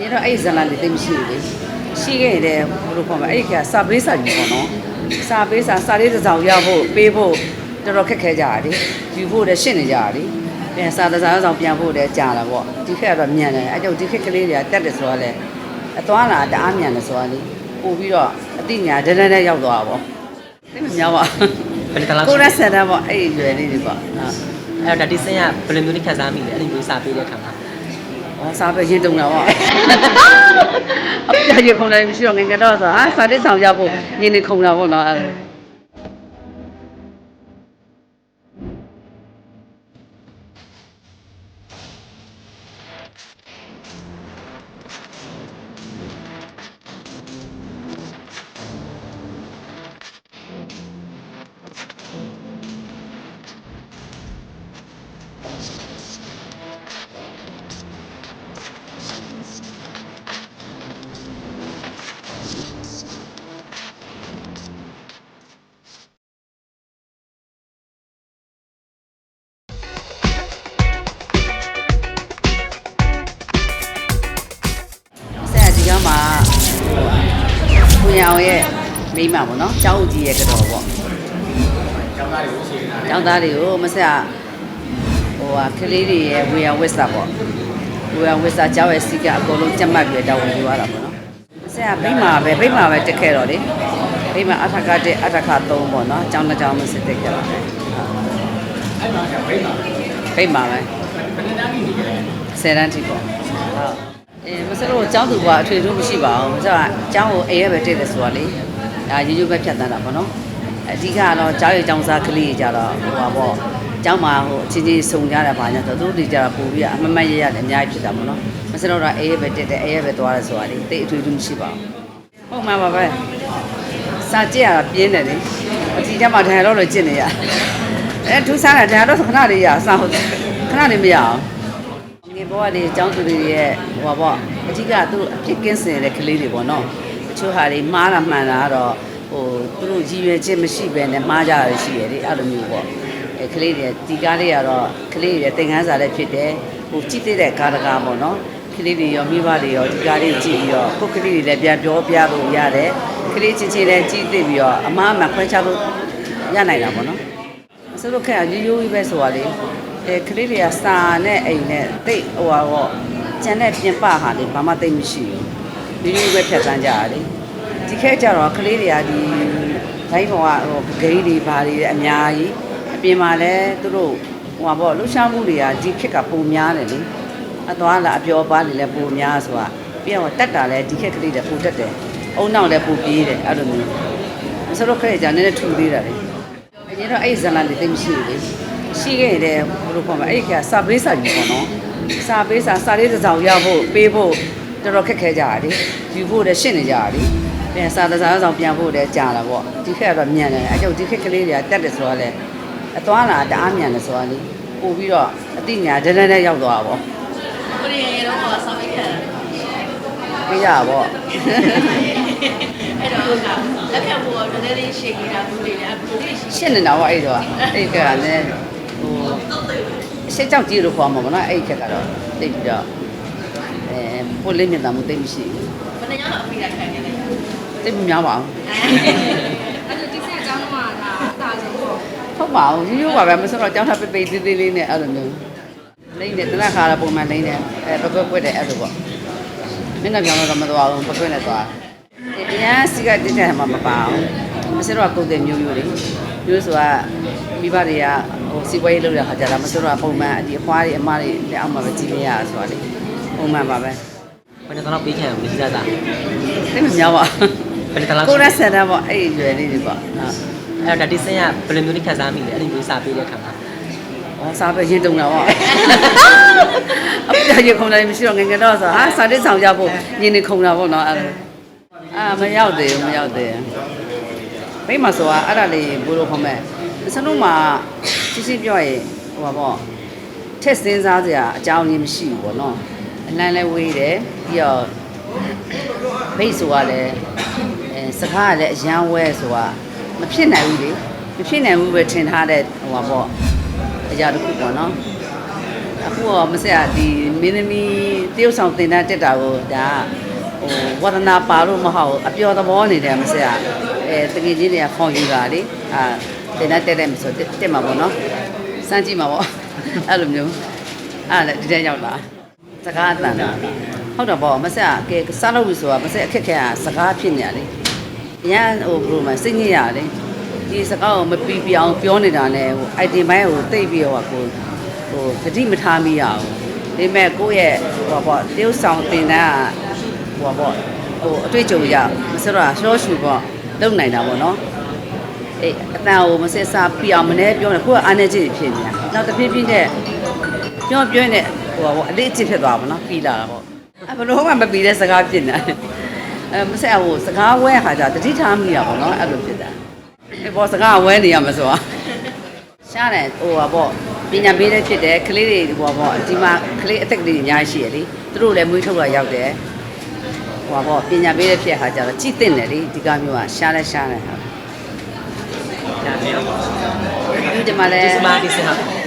ညတော့အဲ့ဇလန်လေးသိပ်မရှိဘူးလေရှိခဲ့ရင်လည်းဘယ်လိုခေါ်မလဲအဲ့ဒီကစာပေးစာကြီးပေါ့နော်စာပေးစာစာလေးတစ်စောင်ရဖို့ပေးဖို့တော်တော်ခက်ခဲကြရတယ်ယူဖို့လည်းရှင်းနေကြရတယ်ပြန်စာတစ်စောင်တစ်စောင်ပြန်ဖို့လည်းကြာတာပေါ့ဒီခက်ကတော့မြန်တယ်အဲ့ကြောင့်ဒီခက်ကလေးတွေကတက်တယ်ဆိုတော့လေအသွားလာတအားမြန်တယ်ဆိုတာလေပို့ပြီးတော့အတိညာဒန်းဒန်းနဲ့ရောက်သွားတာပေါ့သိမများပါဘယ်တလားကိုရက်ဆန်တာပေါ့အဲ့ဒီရွယ်လေးတွေပေါ့ဟုတ်အဲ့တော့ဒါဒီစင်ကဘယ်လိုမျိုးနေခံစားမိလဲအဲ့ဒီမျိုးစာပေးတဲ့အခါမှာ။ ဩစားပဲရင်တုံတာပေါ့။အပြည့်ရခုံတိုင်းမရှိတော့ငယ်ငယ်တော့ဆိုဟာစားတဲ့ဆောင်ရဖို့ညနေခုံတာပေါ့နော်အဲ့ဒါ။ဆက်ဒီ မိမပေါ့နော်။ကျောင်းဦးကြီးရဲ့ကတော့ပေါ့။ကျောင်းသားတွေကိုရှိနေတာ။ကျောင်းသားတွေကိုမဆက်ဟိုဟာကလေးတွေရဲ့ဝေယံဝစ်စာပေါ့။ဝေယံဝစ်စာကျောင်းရဲ့စီကအကုန်လုံးကြက်မှတ်ပြီးတောင်းဝင်ယူရတာပေါ့နော်။မဆက်ကဗိမာပဲဗိမာပဲတက်ခဲ့တော့လေ။ဗိမာအထကတက်အထက3ပေါ့နော်။ကျောင်းတစ်ကျောင်းမစစ်တက်ခဲ့ပါပဲ။အဲ့မှာဗိမာဗိမာပဲ။ဘယ်နှစ်တန်းကြီးနေကြလဲ။10တန်းထိပေါ့။ဟုတ်။အဲမစလို့ကျောင်းသူကအထွေထူးမရှိပါဘူး။မစကအကျောင်းကိုအေးရပဲတက်တယ်ဆိုတော့လေ။ ဒါရိုးရိုးပဲဖြတ်တန်းတာပေါ့နော်။အဓိကကတော့ကျောင်းရဲ့ကျောင်းသားကလေးကြီးကြတော့ဟိုပါပေါ့။ကျောင်းမှာဟိုအချင်းချင်းစုံကြတာပါညာဆိုသူတို့တွေကြတော့ပို့ပြီးအမမတ်ရရတယ်အများကြီးဖြစ်တာပေါ့နော်။မစလို့တော့အေးရပဲတက်တယ်အေးရပဲသွားတယ်ဆိုတာလေတိတ်အထွေထူးမရှိပါဘူး။ဟုတ်မှာပါပဲ။စာကြည့်ရတာပြင်းတယ်လေ။အတီထဲမှာထိုင်တော့လို့ကျင့်နေရ။အဲထူးဆန်းတယ်ထိုင်တော့ခဏလေးရအစားဟုတ်ခဏလေးမရအောင်။ငယ်ဘဝတွေအကြောင်းသူတွေရဲ့ဟိုပါပေါ့အကြီးကသူတို့အဖြစ်ကင်းစင်တဲ့ကလေးတွေပေါ့နော်တ ချို့ဟာတွေမှားတာမှန်တာကတော့ဟိုသူတို့ရည်ရွယ်ချက်မရှိဘဲနဲ့မှားကြရရှိရတယ်အဲ့လိုမျိုးပေါ့အဲကလေးတွေဒီကားလေးကတော့ကလေးတွေသင်ခန်းစာလည်းဖြစ်တယ်ဟိုကြည့်တဲ့ကားတကားပေါ့နော်ကလေးတွေရောမိဘတွေရောဒီကားလေးကြည့်ပြီးတော့ကိုယ်ကလေးတွေလည်းပြန်ပြောပြလို့ရတယ်ကလေးချင်းချင်းလည်းကြည့်သိပြီးတော့အမားအမှန်ခွဲခြားလို့ရနိုင်တာပေါ့နော်ဆိုတော့ခက်ရိုးရိုးကြီးပဲဆိုတာလေအဲကလေးတွေကစာနဲ့အိမ်နဲ့တိတ်ဟိုပါတော့ကျန်တဲ့ပြင်ပဟာလေဘာမှတိတ်မရှိဘူး ရိုးရိုးပဲဖြတ်တန်းကြတာလေဒီခက်ကြတော့ကလေးတွေကဒီဘိုင်းပေါ်ကဟိုဂိမ်းတွေဘာတွေအများကြီးအပြင်မှာလည်းသူတို့ဟိုပါပေါ့လှူရှားမှုတွေကဒီခက်ကပုံများတယ်လေအသွားလာအပျော်ပါလေလည်းပုံများဆိုတာပြီးတော့တက်တာလည်းဒီခက်ကလေးတွေပုံတက်တယ်အုံနောက်လည်းပုံပြေးတယ်အဲ့လိုမျိုးဆိုတော့ခက်ကြနည်းနည်းထူသေးတာလေအရင်တော့အဲ့ဇလန်လေးသိပ်မရှိဘူးလေရှိခဲ့ရင်လည်းဘယ်လိုခေါ်မလဲအဲ့ဒီကစာပေးစာကြီးပေါ့နော်စာပေးစာစာလေးတစ်စောင်ရဖို့ပေးဖို့ တော်တော်ခက်ခဲကြရတယ်ယူဖို့လည်းရှင်းနေကြရတယ်ပြန်စာတစ်စောင်တစ်စောင်ပြန်ဖို့လည်းကြာတာပေါ့ဒီခက်ကတော့မြန်တယ်အဲ့ကြောင့်ဒီခက်ကလေးတွေကတက်တယ်ဆိုတော့လေအသွားလာတအားမြန်တယ်ဆိုတာလေပို့ပြီးတော့အတိညာဒန်းဒန်းနဲ့ရောက်သွားတာပေါ့ကိုရီးယားတော့ဆောင်းမိခံပေးရပါပေါ့အဲ့တော့လက်ခံဖို့တော့နည်းနည်းရှေ့နေတာဘူးလေအခုလေးရှေ့ရှင်းနေတာပေါ့အဲ့တော့အဲ့ကလည်းဟိုရှင်းကြောက်ကြည့်လို့ခေါ်မှာပေါ့နော်အဲ့ခက်ကတော့သိပြီးတော့ အဲပို့လေးမြတ်တာမှုသိပ်မရှိဘူးဘယ်နှရောက်တော့အပိတာခံနေလဲတိတ်မများပါဘူးအဲ့ဒါဒီဆက်အကြောင်းကဒါအသာဆုံးပေါ့ဟုတ်ပါဘူးရိုးရိုးပါပဲမစတော့ကြောင်းထားပိတ်ပိတ်သေးသေးလေးနဲ့အဲ့လိုမျိုးလိမ့်တယ်တနခါရပုံမှန်လိမ့်တယ်အဲပကွက်ကွက်တယ်အဲ့လိုပေါ့မင်းတို့ကြောင်းတော့မသွားဘူးပကွက်နဲ့သွားအရင်စီကတိတဲ့မှာမပါဘူးမစတော့ကုတ်တဲ့မျိုးမျိုးလေးမျိုးဆိုတာမိဘတွေကဟိုစီပွဲရေးလုပ်တဲ့ခါကျတော့မစတော့ပုံမှန်ဒီအဖွားတွေအမတွေလက်အောက်မှာပဲကြည့်နေရဆိုတာလေ ပုံမှန်ပါပဲဘယ်နှစ်တော့ပေးခံရမလဲဒီစားစားတိတ်မများပါဘူးဘယ်နှစ်တော့ကိုရက်ဆန်တာပေါ့အဲ့ဒီရွယ်လေးတွေပေါ့ဟုတ်အဲ့တော့ဒါဒီစင်ကဘယ်လိုမျိုးနေခံစားမိလဲအဲ့ဒီမျိုးစာပေးတဲ့အခါမှာ။ဩစားပဲရင်တုံတာပေါ့။အပြည့်ရခုံတိုင်းမရှိတော့ငယ်ငယ်တော့ဆိုဟာစားတဲ့ဆောင်ရဖို့ညင်နေခုံတာပေါ့နော်အဲ့ဒါ။အာမရောက်သေးဘူးမရောက်သေးဘူး။မိမဆိုတာအဲ့ဒါလေးဘိုးလိုခေါ်မဲ့။စနုမှာရှိရှိပြောရင်ဟိုပါပေါ့ထက်စင်းစားစရာအကြောင်းရင်းမရှိဘူးပေါ့နော်။ အလန်းလဲဝေးတယ်ပြီးတော့မိတ်ဆိုတာလည်းအဲစကားကလည်းအရန်ဝဲဆိုတာမဖြစ်နိုင်ဘူးလေ။မဖြစ်နိုင်ဘူးပဲထင်ထားတဲ့ဟိုပါပေါ့အရာတစ်ခုပေါ့နော်အအခုတော့မဆက်ရဒီမင်းသမီးတရုတ်ဆောင်တင်တန်းတက်တာကိုဒါဟိုဝဒနာပါလို့မဟုတ်ဘူးအပျော်သဘောနေတယ်မဆက်ရအဲတကယ်ချင်းတွေကဖောင်ယူတာလေအာတင်တန်းတက်တယ်မဆိုတက်တက်မှာပေါ့နော်စမ်းကြည့်မှာပေါ့အဲ့လိုမျိုးအဲ့ဒါလည်းဒီတဲ့ရောက်လာ စကားအတန်ဟုတ်တော့ပေါ့မဆက်ကဲစားလို့ပြီဆိုတာမဆက်အခက်ခဲကစကားဖြစ်နေရလေအရန်ဟိုဘယ်လိုမှစိတ်ညစ်ရလေဒီစကားကိုမပီပြအောင်ပြောနေတာနဲ့ဟို item ဘိုင်းကိုတိတ်ပြီးတော့ကိုဟိုဂတိမထားမိရအောင်ဒါပေမဲ့ကိုယ့်ရဲ့ဟိုပေါ့တရုပ်ဆောင်တင်တန်းကဟိုပေါ့ဟိုအတွေ့အကြုံရမစတော့ရှော့ရှူပေါ့လုံနိုင်တာပေါ့နော်အေးအတန်ကိုမဆက်စားပြအောင်မနေပြောနေကိုကအားနေချင်းဖြစ်နေတာနောက်တစ်ဖြည်းဖြည်းနဲ့ပြောပြောနေ ဟိုဘောအလေးအကျင့်ဖြစ်သွားပါတော့ပြီးလာတာပေါ့အဘလို့မှမပြီးတဲ့စကားဖြစ်နေအဲမဆက်ဟိုစကားဝဲခါကြတတိထားမိတာပေါ့နော်အဲ့လိုဖြစ်တာအေးဘောစကားဝဲနေရမှာဆိုတာရှားတယ်ဟိုပါပေါ့ပညာပေးတဲ့ဖြစ်တယ်ကလေးတွေဟိုပါပေါ့ဒီမှာကလေးအသက်ကလေးတွေအများကြီးရှိရလေသူတို့လည်းမွေးထုတ်လာရောက်တယ်ဟိုပါပေါ့ပညာပေးတဲ့ဖြစ်ခါကြတော့ကြည်တင်တယ်လေဒီကမျိုးကရှားလဲရှားတယ်ဟာဒါမျိုးဒီဒီမှာလဲဒီစမာဒီစဟာ